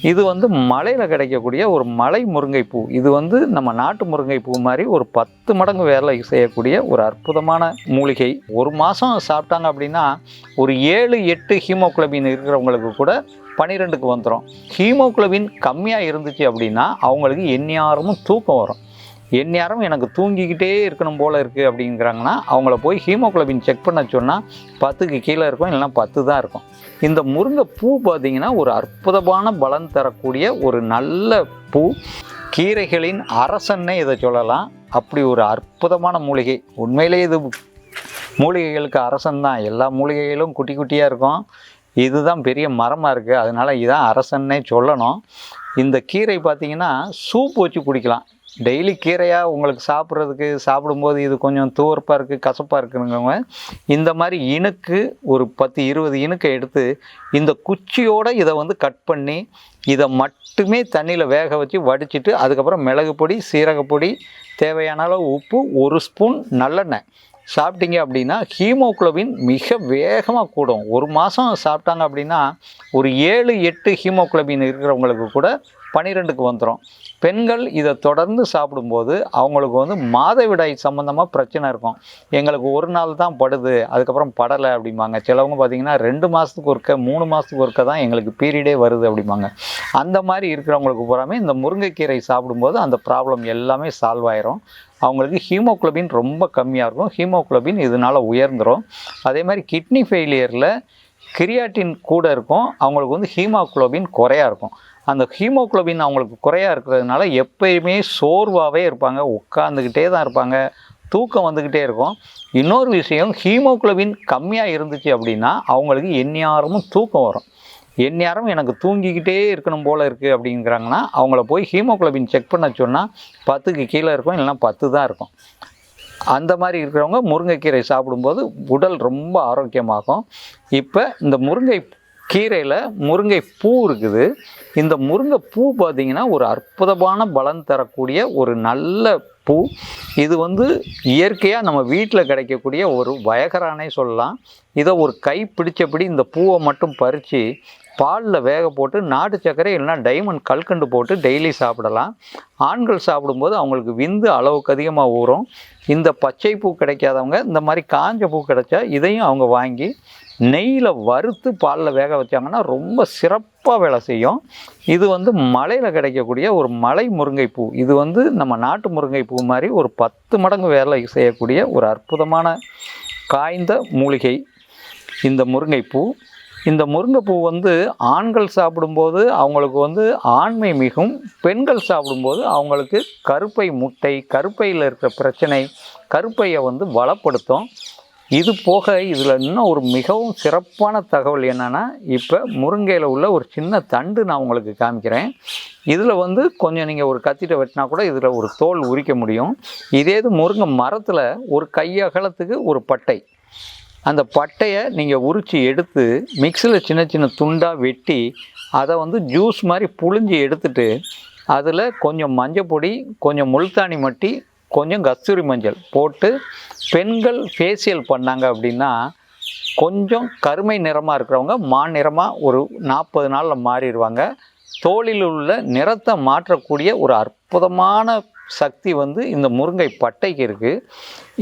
இது வந்து மலையில் கிடைக்கக்கூடிய ஒரு மலை முருங்கைப்பூ. இது வந்து நம்ம நாட்டு முருங்கைப்பூ மாதிரி ஒரு பத்து மடங்கு வேலை செய்யக்கூடிய ஒரு அற்புதமான மூலிகை. ஒரு மாதம் சாப்பிட்டாங்க அப்படின்னா ஒரு ஏழு எட்டு ஹீமோகுளோபின் இருக்கிறவங்களுக்கு கூட பன்னிரெண்டுக்கு வந்துடும் ஹீமோகுளோபின் கம்மியாக இருந்துச்சு அப்படின்னா அவங்களுக்கு எந்நேரமும் தூக்கம் வரும். எந்நேரம் எனக்கு தூங்கிக்கிட்டே இருக்கணும் போல் இருக்குது அப்படிங்கிறாங்கன்னா அவங்கள போய் ஹீமோக்ளோபின் செக் பண்ண சொன்னால் பத்துக்கு கீழே இருக்கும் இல்லைன்னா பத்து தான் இருக்கும். இந்த முருங்கை பூ பார்த்திங்கன்னா ஒரு அற்புதமான பலன் தரக்கூடிய ஒரு நல்ல பூ. கீரைகளின் அரசன்னே இதை சொல்லலாம். அப்படி ஒரு அற்புதமான மூலிகை. உண்மையிலேயே இது மூலிகைகளுக்கு அரசன் தான். எல்லா மூலிகைகளும் குட்டி குட்டியாக இருக்கும். இதுதான் பெரிய மரமாக இருக்குது அதனால் இதான் அரசன்னே சொல்லணும். இந்த கீரை பார்த்திங்கன்னா சூப் வச்சு குடிக்கலாம். டெய்லி கீரையாக உங்களுக்கு சாப்பிட்றதுக்கு சாப்பிடும்போது இது கொஞ்சம் துவர்ப்பாக இருக்குது கசப்பாக இருக்குங்கிறவங்க இந்த மாதிரி இணுக்கு ஒரு பத்து இருபது இணுக்கை எடுத்து இந்த குச்சியோடு இதை வந்து கட் பண்ணி இதை மட்டுமே தண்ணியில் வேக வச்சு வடிச்சிட்டு அதுக்கப்புறம் மிளகு பொடி சீரகப்பொடி தேவையான அளவு உப்பு ஒரு ஸ்பூன் நல்லெண்ணெய். சாப்பிட்டீங்க அப்படின்னா ஹீமோகுளோபின் மிக வேகமாக கூடும். ஒரு மாதம் சாப்பிட்டாங்க அப்படின்னா ஒரு ஏழு எட்டு ஹீமோக்ளோபின் இருக்கிறவங்களுக்கு கூட பன்னிரெண்டுக்கு வந்துடும் பெண்கள் இதை தொடர்ந்து சாப்பிடும்போது அவங்களுக்கு வந்து மாதவிடாய் சம்மந்தமாக பிரச்சனை இருக்கும். எங்களுக்கு ஒரு நாள் தான் படுது அதுக்கப்புறம் படலை அப்படிம்பாங்க. சிலவங்க பார்த்தீங்கன்னா ரெண்டு மாதத்துக்கு ஒருக்க மூணு மாதத்துக்கு ஒருக்க தான் எங்களுக்கு பீரியடே வருது அப்படிம்பாங்க. அந்த மாதிரி இருக்கிறவங்களுக்கு பூராமே இந்த முருங்கைக்கீரை சாப்பிடும்போது அந்த ப்ராப்ளம் எல்லாமே சால்வ் ஆயிரும். அவங்களுக்கு ஹீமோகுளோபின் ரொம்ப கம்மியாக இருக்கும். ஹீமோகுளோபின் இதனால் உயர்ந்துடும் அதே மாதிரி கிட்னி ஃபெயிலியரில் கிரியாட்டின் கூட இருக்கும் அவங்களுக்கு வந்து ஹீமோக்ளோபின் குறையாக இருக்கும். அந்த ஹீமோகுளோபின் அவங்களுக்கு குறையாக இருக்கிறதுனால எப்பயுமே சோர்வாகவே இருப்பாங்க உட்காந்துக்கிட்டே தான் இருப்பாங்க தூக்கம் வந்துக்கிட்டே இருக்கும். இன்னொரு விஷயம் ஹீமோகுளோபின் கம்மியாக இருந்துச்சு அப்படின்னா அவங்களுக்கு எந்நேரமும் தூக்கம் வரும். எந்நேரம் எனக்கு தூங்கிக்கிட்டே இருக்கணும் போல் இருக்குது அப்படிங்கிறாங்கன்னா அவங்கள போய் ஹீமோகுளோபின் செக் பண்ண சொன்னால் பத்துக்கு கீழே இருக்கும் இல்லைன்னா பத்து தான் இருக்கும். அந்த மாதிரி இருக்கிறவங்க முருங்கைக்கீரை சாப்பிடும்போது உடல் ரொம்ப ஆரோக்கியமாகும். இப்போ இந்த முருங்கை கீரையில் முருங்கை பூ இருக்குது. இந்த முருங்கை பூ பார்த்திங்கன்னா ஒரு அற்புதமான பலன் தரக்கூடிய ஒரு நல்ல பூ. இது வந்து இயற்கையாக நம்ம வீட்டில் கிடைக்கக்கூடிய ஒரு வயகரானே சொல்லலாம். இதை ஒரு கை பிடிச்சபடி இந்த பூவை மட்டும் பறித்து பாலில் வேக போட்டு நாட்டு சர்க்கரை இல்லைன்னா டைமண்ட் கல்கண்டு போட்டு டெய்லி சாப்பிடலாம். ஆண்கள் சாப்பிடும்போது அவங்களுக்கு விந்து அளவுக்கு அதிகமாக ஊறும். இந்த பச்சை பூ கிடைக்காதவங்க இந்த மாதிரி காஞ்ச பூ கிடைச்சா இதையும் அவங்க வாங்கி நெய்யில் வறுத்து பாலில் வேக வச்சாங்கன்னா ரொம்ப சிறப்பாக வேலை செய்யும். இது வந்து மலையில் கிடைக்கக்கூடிய ஒரு மலை முருங்கைப்பூ. இது வந்து நம்ம நாட்டு முருங்கைப்பூ மாதிரி ஒரு பத்து மடங்கு வேலை செய்யக்கூடிய ஒரு அற்புதமான காய்ந்த மூலிகை. இந்த முருங்கைப்பூ இந்த முருங்கைப்பூ வந்து ஆண்கள் சாப்பிடும்போது அவங்களுக்கு வந்து ஆண்மை மிகும் பெண்கள் சாப்பிடும்போது அவங்களுக்கு கருப்பை முட்டை கருப்பையில் இருக்கிற பிரச்சனை கருப்பையை வந்து வளப்படுத்தும். இது போக இதில் இன்னும் ஒரு மிகவும் சிறப்பான தகவல் என்னென்னா இப்போ முருங்கையில் உள்ள ஒரு சின்ன தண்டு நான் உங்களுக்கு காமிக்கிறேன். இதில் வந்து கொஞ்சம் நீங்கள் ஒரு கத்திட்ட வெட்டினா கூட இதில் ஒரு தோல் உரிக்க முடியும். இதே இது முருங்கை மரத்தில் ஒரு கையகலத்துக்கு ஒரு பட்டை. அந்த பட்டையை நீங்கள் உரித்து எடுத்து மிக்சியில் சின்ன சின்ன துண்டாக வெட்டி அதை வந்து ஜூஸ் மாதிரி புழிஞ்சு எடுத்துட்டு அதில் கொஞ்சம் மஞ்சள் பொடி கொஞ்சம் முல்தானி மட்டி கொஞ்சம் கஸ்தூரி மஞ்சள் போட்டு பெண்கள் ஃபேஷியல் பண்ணாங்க அப்படின்னா கொஞ்சம் கருமை நிறமாக இருக்கிறவங்க மா நிறமாக ஒரு நாற்பது நாளில் மாறிடுவாங்க. தோளில் உள்ள நிறத்தை மாற்றக்கூடிய ஒரு அற்புதமான சக்தி வந்து இந்த முருங்கை பட்டைக்கு இருக்குது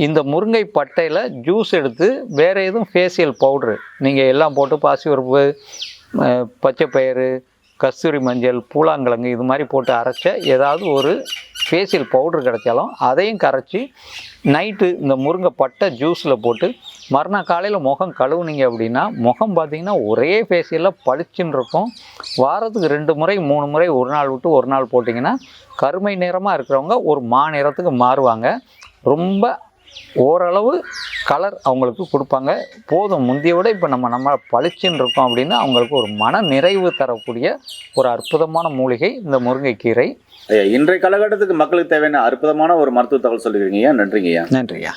இந்த முருங்கை பட்டையில் ஜூஸ் எடுத்து வேறு எதுவும் ஃபேஷியல் பவுட்ரு நீங்கள் எல்லாம் போட்டு பாசி அஹ், பச்சை பயிறு கஸ்தூரி மஞ்சள் பூலாங்கிழங்கு இது மாதிரி போட்டு அரைச்ச ஏதாவது ஒரு ஃபேஷியல் பவுட்ரு கிடைச்சாலும் அதையும் கரைச்சி நைட்டு இந்த முருங்கை பட்டை ஜூஸில் போட்டு மறுநாள் காலையில் முகம் கழுவுனீங்க அப்படின்னா முகம் பார்த்தீங்கன்னா ஒரே ஃபேஷியலில் பளிச்சுன்னு இருக்கும். வாரத்துக்கு ரெண்டு முறை மூணு முறை ஒரு நாள் விட்டு ஒரு நாள் போட்டிங்கன்னா கருமை நிறமாக இருக்கிறவங்க ஒரு மா நிறத்துக்கு மாறுவாங்க. ரொம்ப ஓரளவு கலர் அவங்களுக்கு கொடுப்பாங்க. போதும் முந்தைய விட இப்போ நம்ம நம்ம பளிச்சுன்னு இருக்கோம் அப்படின்னா அவங்களுக்கு ஒரு மன நிறைவு தரக்கூடிய ஒரு அற்புதமான மூலிகை இந்த முருங்கைக்கீரை ஐயா இன்றைய காலகட்டத்துக்கு மக்களுக்கு தேவையான அற்புதமான ஒரு மருத்துவ தகவல் சொல்லிருக்கீங்க நன்றிங்க ஐயா. நன்றியா